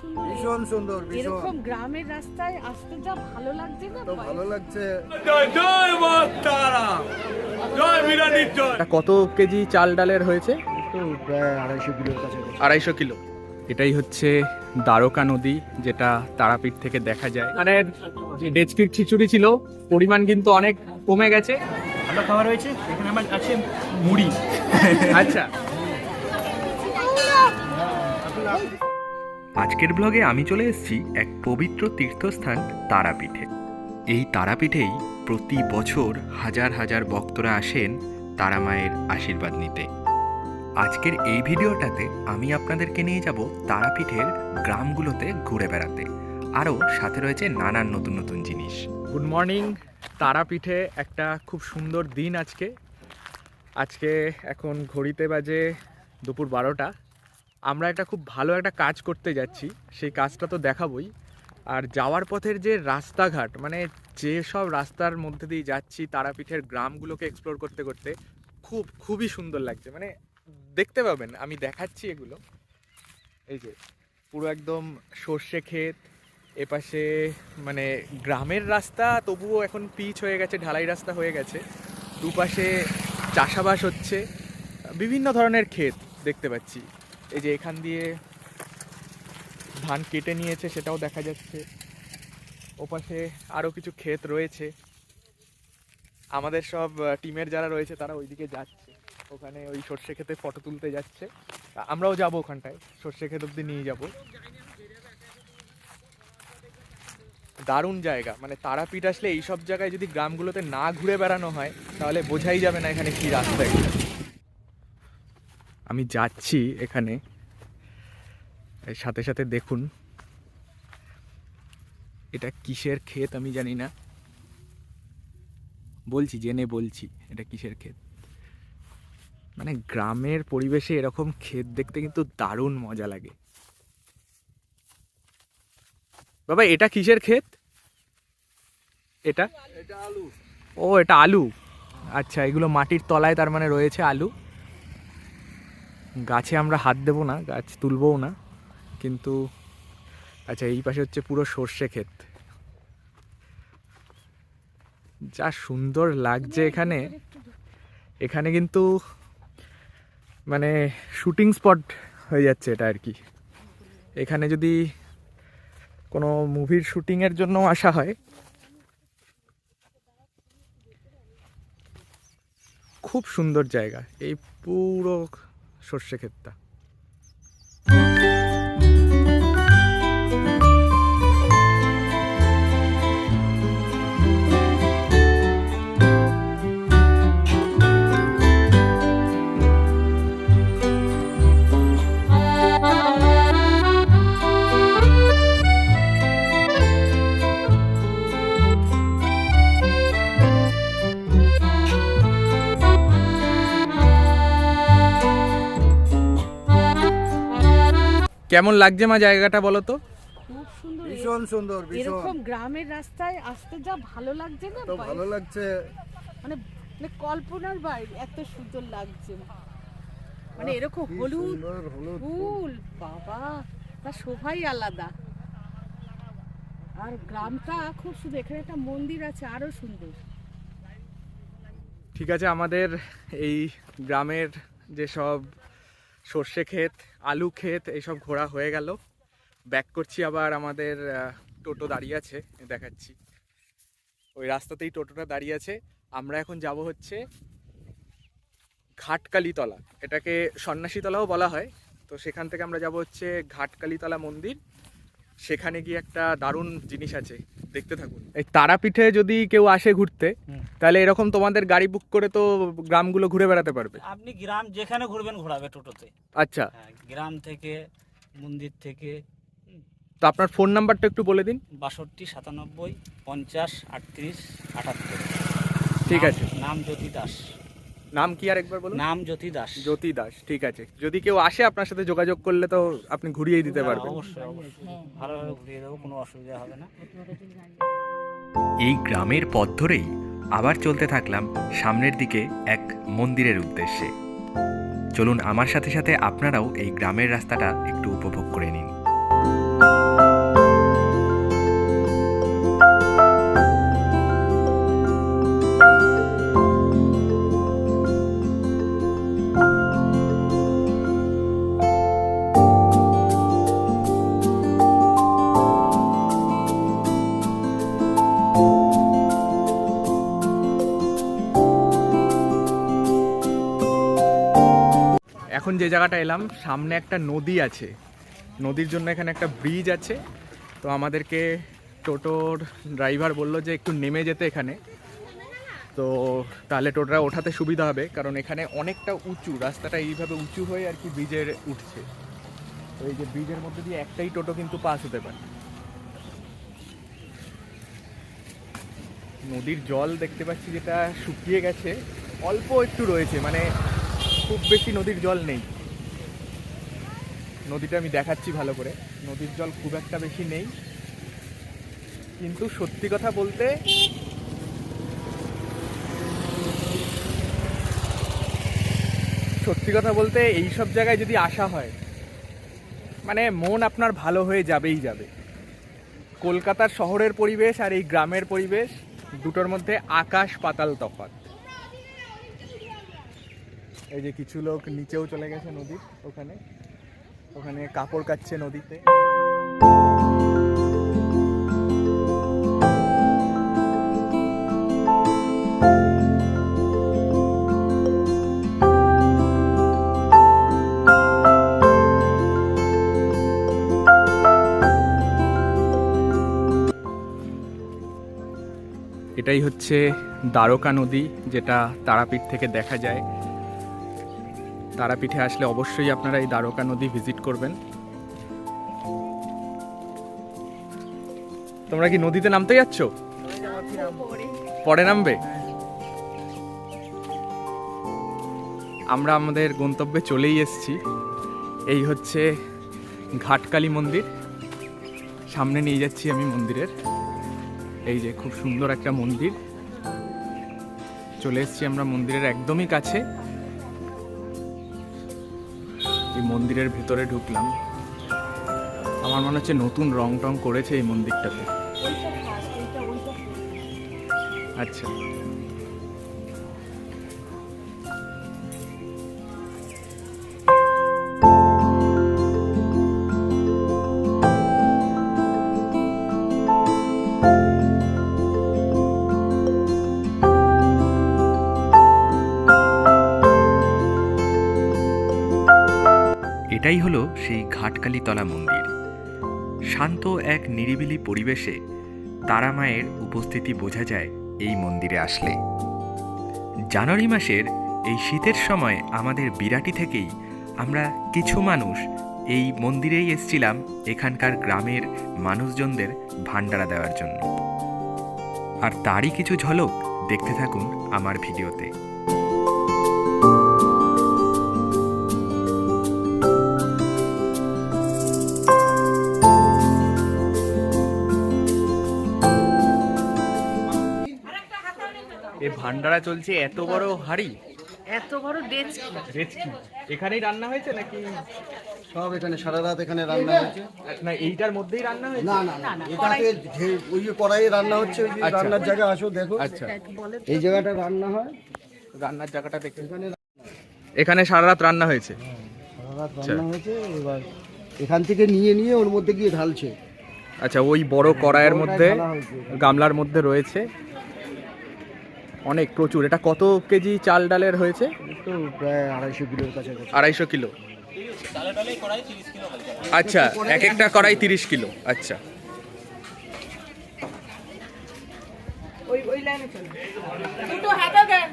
সুন্দর। ভীষণ সুন্দর এরকম গ্রামের রাস্তায় আসতে যা ভালো লাগছে না ভালো লাগছে। জয় জয় মা তারা জয় বিরানির জয়। কত কেজি চাল ডালের হয়েছে? তো প্রায় আড়াইশো কিলোর আড়াইশো কিলো। এটাই হচ্ছে দ্বারকা নদী যেটা তারাপীঠ থেকে দেখা যায়। মানে যে ডেচকির খিচুড়ি ছিল পরিমাণ কিন্তু অনেক কমে গেছে। ভালো খাবার হয়েছে এখানে আমার আছে মুড়ি। আচ্ছা। আজকের ব্লগে আমি চলে এসেছি এক পবিত্র তীর্থস্থান তারাপীঠে। এই তারাপীঠেই প্রতি বছর হাজার হাজার ভক্তরা আসেন তারা মায়ের আশীর্বাদ নিতে। আজকের এই ভিডিওটাতে আমি আপনাদেরকে নিয়ে যাব তারাপীঠের গ্রামগুলোতে ঘুরে বেড়াতে। আরও সাথে রয়েছে নানান নতুন নতুন জিনিস। গুড মর্নিং তারাপীঠে একটা খুব সুন্দর দিন আজকে। আজকে এখন ঘড়িতে বাজে দুপুর বারোটা। আমরা একটা খুব ভালো একটা কাজ করতে যাচ্ছি, সেই কাজটা তো দেখাবই। আর যাওয়ার পথের যে রাস্তাঘাট মানে যে সব রাস্তার মধ্যে দিয়ে যাচ্ছি, তারাপীঠের গ্রামগুলোকে এক্সপ্লোর করতে করতে, খুব, খুবই সুন্দর লাগছে। মানে দেখতে পাবেন, আমি দেখাচ্ছি এগুলো। এই যে, পুরো একদম সর্ষে ক্ষেত, এপাশে মানে গ্রামের রাস্তা তবুও এখন পিচ হয়ে গেছে, ঢালাই রাস্তা হয়ে গেছে। দুপাশে চাষাবাস হচ্ছে, বিভিন্ন ধরনের ক্ষেত দেখতে পাচ্ছি। এই যে এখান দিয়ে ধান কেটে নিয়েছে, সেটাও দেখা যাচ্ছে। ওপাশে আরও কিছু ক্ষেত রয়েছে। আমাদের সব টিমের যারা রয়েছে, তারা ওইদিকে যাচ্ছে। ওখানে ওই সর্ষে ক্ষেতে ফটো তুলতে যাচ্ছে। আমরাও যাব ওখানটায়। সর্ষে ক্ষেত অব্দি নিয়ে যাব। দারুণ জায়গা। মানে তারাপীঠ আসলে এই সব জায়গায় যদি গ্রামগুলোতে না ঘুরে বেড়ানো হয়, তাহলে বোঝাই যাবে না এখানে কি রাস্তা আমি যাচ্ছি এখানে। এর সাথে সাথে দেখুন এটা কিসের ক্ষেত আমি জানি না। বলছি জেনে বলছি এটা কিসের ক্ষেত? মানে গ্রামের পরিবেশে এরকম ক্ষেত দেখতে কিন্তু দারুণ মজা লাগে। বাবা এটা কিসের ক্ষেত? এটা? এটা আলু। ও এটা আলু। আচ্ছা এগুলো মাটির তলায় তার মানে রয়েছে আলু? গাছে আমরা হাত দেবো না গাছ তুলবও না কিন্তু আচ্ছা এই পাশে হচ্ছে পুরো সর্ষে ক্ষেত। যা সুন্দর লাগছে এখানে। এখানে কিন্তু মানে শুটিং স্পট হয়ে যাচ্ছে এটা আর কি। এখানে যদি কোনো মুভির শুটিংয়ের জন্য আসা হয়। খুব সুন্দর জায়গা। এই পুরো সর্ষে ক্ষেতটা। কেমন লাগছে মা জায়গাটা বলো তো? খুব সুন্দর। ভীষণ সুন্দর ভীষণ। এরকম গ্রামের রাস্তায় আসতে যা ভালো লাগছে না তো ভালো লাগছে। মানে মানে কল্পনার বাইরে এত সুন্দর লাগছে মানে এরকম হলুদ ফুল। বাবা তার শোভাই আলাদা। আর গ্রামটা খুব সুন্দর এখানে একটা মন্দির আছে আরও সুন্দর। ঠিক আছে আমাদের এই গ্রামের যে সব সর্ষে ক্ষেত, আলু ক্ষেত, এইসব ঘোরা হয়ে গেল। ব্যাক করছি আবার আমাদের টোটো দাঁড়িয়ে আছে, দেখাচ্ছি। ওই রাস্তাতেই টোটোটা দাঁড়িয়ে আছে। আমরা এখন যাব হচ্ছে ঘাটকালীতলা। এটাকে সন্ন্যাসীতলাও বলা হয়। তো সেখান থেকে আমরা যাব হচ্ছে ঘাটকালীতলা মন্দির। সেখানে গিয়ে একটা দারুণ জিনিস আছে দেখতে থাকুন। এই তারাপীঠে যদি কেউ আসে ঘুরতে তাহলে এরকম তোমাদের গাড়ি বুক করে তো গ্রামগুলো ঘুরে বেড়াতে পারবে। আপনি গ্রাম যেখানে ঘুরবেন ঘোরাবে টোটোতে। আচ্ছা। হ্যাঁ, গ্রাম থেকে মন্দির থেকে তো আপনার ফোন নাম্বারটা একটু বলে দিন। বাষট্টি সাতানব্বই পঞ্চাশ আটত্রিশ আটাত্তর। ঠিক আছে। নাম জ্যোতি দাস। নাম কি আর একবার বলুন? নাম জ্যোতি দাস। জ্যোতি দাস ঠিক আছে। যদি কেউ আসে আপনার সাথে যোগাযোগ করলে তো আপনি ঘুরিয়েই দিতে পারবেন। অবশ্যই অবশ্যই। ভালোভাবে ঘুরিয়ে দেবো কোনো অসুবিধা হবে না। এই গ্রামের পথ ধরেই আবার চলতে থাকলাম সামনের দিকে এক মন্দিরের উদ্দেশ্যে। চলুন আমার সাথে সাথে আপনারাও এই গ্রামের রাস্তাটা একটু উপভোগ করে নিন। যে জায়গাটা এলাম, সামনে একটা নদী আছে। নদীর জন্য এখানে একটা ব্রিজ আছে। তো আমাদেরকে টোটোর ড্রাইভার বলল যে একটু নেমে যেতে এখানে। তো তাহলে টোটোরা ওঠাতে সুবিধা হবে, কারণ এখানে অনেকটা উঁচু, রাস্তাটা এইভাবে উঁচু হয়ে আর কি ব্রিজের উঠছে। তো এই যে ব্রিজের মধ্যে দিয়ে একটাই টোটো কিন্তু পাস হতে পারে। নদীর জল দেখতে পাচ্ছি যেটা শুকিয়ে গেছে। অল্প একটু রয়েছে মানে খুব বেশি নদীর জল নেই। নদীটা আমি দেখাচ্ছি ভালো করে। নদীর জল খুব একটা বেশি নেই। কিন্তু সত্যি কথা বলতে সত্যি কথা বলতে এই সব জায়গায় যদি আসা হয় মানে মন আপনার ভালো হয়ে যাবেই যাবে। কলকাতার শহরের পরিবেশ আর এই গ্রামের পরিবেশ, দুটোর মধ্যে আকাশ পাতাল তফাৎ। এই যে কিছু লোক নিচেও চলে গেছে নদীর ওখানে। ওখানে কাপড় কাচ্ছে নদীতে। এটাই হচ্ছে দ্বারকা নদী, যেটা তারাপীঠ থেকে দেখা যায়। তারাপীঠে আসলে অবশ্যই আপনারা এই দ্বারকা নদী ভিজিট করবেন। তোমরা কি নদীতে নামতে যাচ্ছ? পরে নামবে? আমরা আমাদের গন্তব্যে চলেই এসেছি। এই হচ্ছে ঘাটকালী মন্দির। সামনে নিয়ে যাচ্ছি আমি মন্দিরের। এই যে খুব সুন্দর একটা মন্দির। চলে এসেছি আমরা মন্দিরের একদমই কাছে। এই মন্দিরের ভিতরে ঢুকলাম। আমার মনে হচ্ছে নতুন রং টং করেছে এই মন্দিরটাতে। আচ্ছা। এটাই হলো সেই ঘাটকালীতলা মন্দির। শান্ত এক নিরিবিলি পরিবেশে তারা মায়ের উপস্থিতি বোঝা যায় এই মন্দিরে আসলে। জানুয়ারি মাসের এই শীতের সময় আমাদের বিরাটি থেকেই আমরা কিছু মানুষ এই মন্দিরেই এসছিলাম এখানকার গ্রামের মানুষজনদের ভান্ডারা দেওয়ার জন্য। আর তারই কিছু ঝলক দেখতে থাকুন আমার ভিডিওতে। ভান্ডারা চলছে এত বড় হাড়ি? এত বড় ডেচকি। রেচকি এখানেই রান্না হয়েছে নাকি? সব এখানে সারা রাত এখানে রান্না হয়েছে। না এইটার মধ্যেই রান্না হয়েছে? না না না এটাতে ঢে- ওই যে কড়াইয়ে রান্না হচ্ছে ওই আচ্ছা। রান্নার জায়গা আসো দেখো। আচ্ছা। এই জায়গাটা রান্না হয়। রান্নার জায়গাটা দেখে। এখানে এখানে সারা রাত রান্না হয়েছে? সারা রাত রান্না হয়েছে এবার এখান থেকে নিয়ে নিয়ে ওর মধ্যে গিয়ে ঢালছে। আচ্ছা ওই বড় কড়াইয়ের মধ্যে গামলার মধ্যে রয়েছে। অনেক প্রচুর। এটা কত কেজি চাল ডালের হয়েছে? তো প্রায় আড়াইশো কিলোর কাছাকাছি। আড়াইশো কিলো। আচ্ছা এক একটা কড়াই তিরিশ কিলো। আচ্ছা। ওই ওই লাইনে চলো। দুটো হাতা দেন।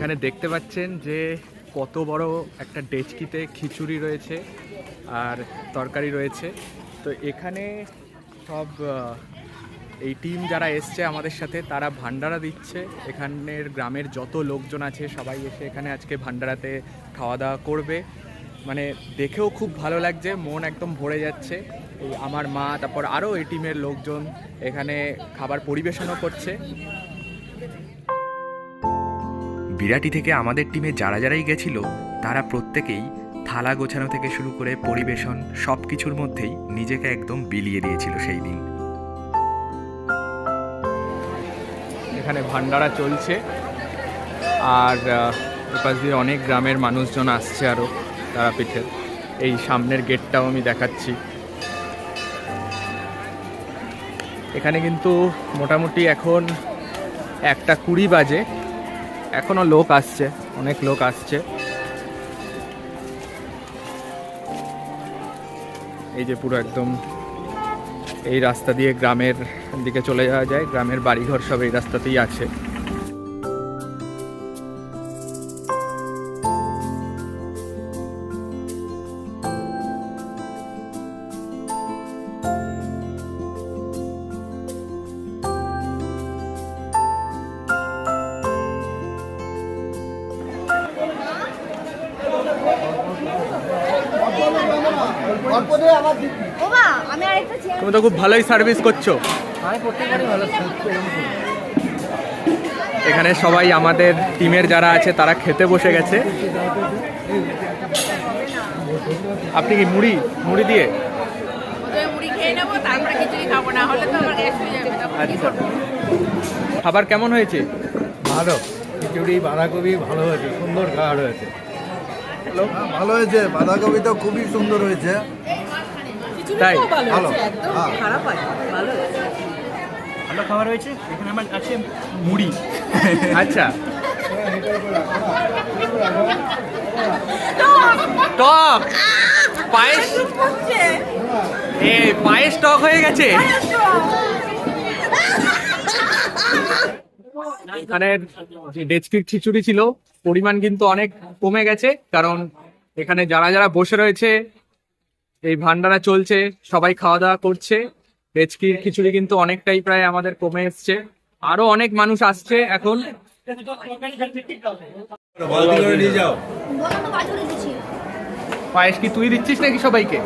এখানে দেখতে পাচ্ছেন যে কত বড় একটা ডেচকিতে খিচুড়ি রয়েছে আর তরকারি রয়েছে। তো এখানে সব এই টিম যারা এসছে আমাদের সাথে, তারা ভান্ডারা দিচ্ছে। এখানের গ্রামের যত লোকজন আছে, সবাই এসে এখানে আজকে ভান্ডারাতে খাওয়া দাওয়া করবে। মানে দেখেও খুব ভালো লাগছে, মন একদম ভরে যাচ্ছে। এই আমার মা, তারপর আরও এই টিমের লোকজন এখানে খাবার পরিবেশনও করছে। বিরাটি থেকে আমাদের টিমে যারা যারাই গেছিল, তারা প্রত্যেকেই থালা গোছানো থেকে শুরু করে পরিবেশন সব কিছুর মধ্যেই নিজেকে একদম বিলিয়ে দিয়েছিল সেই দিন। এখানে ভান্ডারা চলছে। আর এপাশ দিয়ে অনেক গ্রামের মানুষজন আসছে আরও তারাপীঠের এই সামনের গেটটাও আমি দেখাচ্ছি। এখানে কিন্তু মোটামুটি এখন একটা কুড়ি বাজে। এখনও লোক আসছে, অনেক লোক আসছে। এই যে পুরো একদম এই রাস্তা দিয়ে গ্রামের দিকে চলে যাওয়া যায়, গ্রামের বাড়িঘর সব এই রাস্তাতেই আছে। আমি আরেকটা চেয়ার তুমি তো খুব ভালোই সার্ভিস করছ। আমি প্রত্যেকবারই ভালো এখানে সবাই আমাদের টিমের যারা আছে তারা খেতে বসে গেছে। আপনি কি মুড়ি? মুড়ি দিয়ে? প্রথমে মুড়ি খেয়ে নেব তারপরে খিচুড়ি খাব না হলে তো আমার গ্যাস হয়ে যাবে তখন কি আচ্ছা। খাবার কেমন হয়েছে? ভালো। খিচুড়ি বাঁধাকপি ভালো হয়েছে সুন্দর খাবার হয়েছে। ভালো হয়েছে বাঁধাকপি তো খুবই সুন্দর হয়েছে। তাই? ভালো। হ্যাঁ। ভালো খাবার হয়েছে এখানে আমার আছে মুড়ি। আচ্ছা। টক! পায়েস? এ পায়েস টক হয়ে গেছে। এখানে যে ডেচকির খিচুড়ি ছিল পরিমাণ কিন্তু অনেক কমে গেছে কারণ এখানে যারা যারা বসে রয়েছে এই ভান্ডারা চলছে, সবাই খাওয়া দাওয়া করছে। ডেচকির খিচুড়ি কিন্তু অনেকটাই প্রায় আমাদের কমে এসছে। আরও অনেক মানুষ আসছে এখন। পায়েস কি তুই দিচ্ছিস নাকি সবাইকে?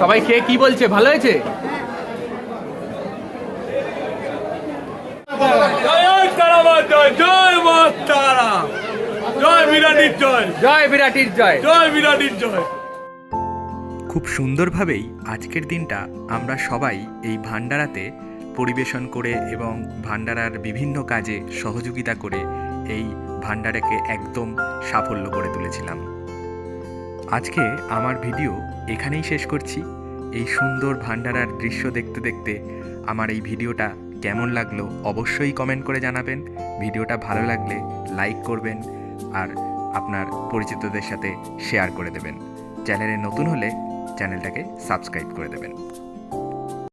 সবাই খেয়ে কি বলছে? ভালো হয়েছে? জয় মা তারা। জয় বিরাটির জয়। জয় বিরাটির জয়। জয় বিরাটির জয়। খুব সুন্দরভাবেই আজকের দিনটা আমরা সবাই এই ভান্ডারাতে পরিবেশন করে এবং ভান্ডারার বিভিন্ন কাজে সহযোগিতা করে এই ভান্ডারাকে একদম সাফল্য করে তুলেছিলাম। আজকে আমার ভিডিও এখানেই শেষ করছি। এই সুন্দর ভান্ডারার দৃশ্য দেখতে দেখতে আমার এই ভিডিওটা কেমন লাগল অবশ্যই কমেন্ট করে জানাবেন। ভিডিওটা ভালো লাগলে লাইক করবেন আর আপনার পরিচিতদের সাথে শেয়ার করে দেবেন। চ্যানেলে নতুন হলে চ্যানেলটাকে সাবস্ক্রাইব করে দেবেন।